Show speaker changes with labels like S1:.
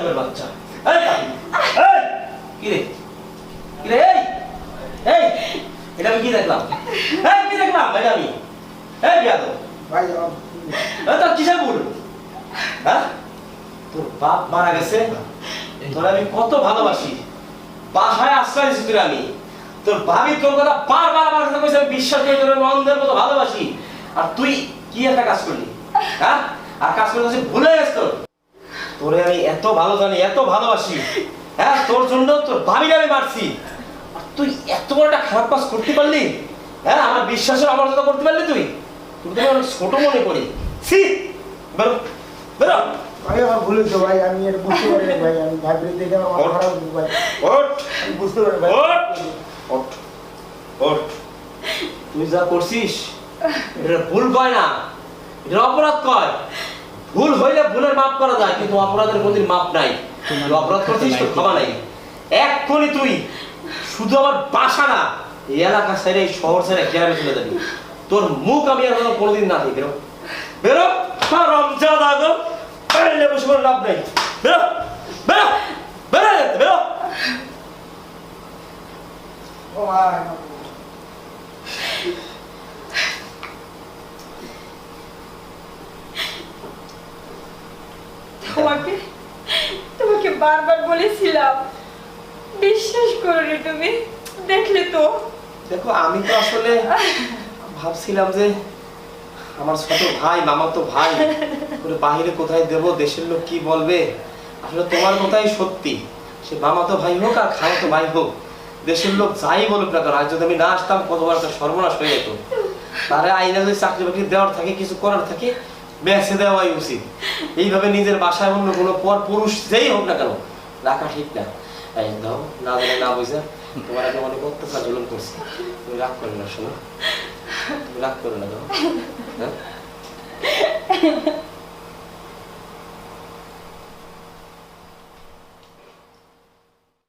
S1: কালুমের বাচ্চা। কি রে? কি রে এই এই এটা আমি কি দেখলাম? এই কি দেখলাম? এটা আমি। এই বিয়াদ
S2: ভাই
S1: ভুল? হ্যাঁ? তোর বাপ মারা গেছে। তোর আমি কত ভালোবাসি। বাসায় আশ্রয় দিছি তোর আমি। তোর ভাবি তোর কথা বারবার আমার কথা কইছে আমি বিশ্বাস করি তোর অন্ধের মতো ভালোবাসি। আর তুই কি একটা কাজ করলি? হ্যাঁ? আর কাজ করলে ভুলে গেছ তোর। তোরে আমি এত ভালো জানি এত ভালোবাসি। হ্যাঁ তোর জন্য তোর আমি মারছি। তুই এত বড় একটা খারাপ কাজ করতে পারলি? হ্যাঁ আমার বিশ্বাসের করতে পারলি তুই? তুই তো অনেক ছোট মনে করি। বেরো বেরো।
S2: ভাই আমার ভুল হয়েছে ভাই আমি এটা বুঝতে ভাই আমি ভাবলি দেখে আমার খারাপ ভাই।
S1: ওঠ।
S2: বুঝতে পারি ভাই। ওঠ
S1: ওঠ ওঠ। তুই যা করছিস এটা ভুল কয় না এটা অপরাধ কয়। ভুল হইলে ভুলের মাপ করা যায় কিন্তু অপরাধের প্রতি মাপ নাই।
S3: তুই অপরাধ করছিস তো ক্ষমা নাই।
S1: এক্ষুনি তুই শুধু আমার বাসা না এই এলাকা ছেড়ে এই শহর ছেড়ে গ্রামে চলে যাবি। তোর মুখ আমি আর কোনোদিন না দেখি। বেরো। বেরো। রমজান আগো বেরোলে বসে কোনো লাভ নেই। বেরো। বেরো। বেরো বেরো।
S2: ও ভাই
S4: তোমাকে তোমাকে বারবার বলেছিলাম। বিশ্বাস করোনি তুমি, দেখলে তো।
S1: দেখো, আমি তো আসলে ভাবছিলাম যে আমার ছোট ভাই মামা তো ভাই, ওরে বাহিরে কোথায় দেব, দেশের লোক কি বলবে? আসলে তোমার কথাই সত্যি। সে মামা তো ভাই হোক আর খাওয়া তো ভাই হোক, দেশের লোক যাই বলুক না কেন, আজ যদি আমি না আসতাম কত বড় একটা সর্বনাশ হয়ে যেত। তারে আইনে যদি চাকরি বাকরি দেওয়ার থাকে, কিছু করার থাকে বেঁচে দেওয়াই উচিত। এইভাবে নিজের বাসায় অন্য কোনো পর পুরুষ যেই হোক না কেন, রাখা ঠিক না। এই দাও, না জানে না বুঝে, তোমার আগে অনেক অত্যাচার জুলুম করছি। তুমি রাগ করে না, শোনো। তুমি রাগ করে না, দাও। হ্যাঁ?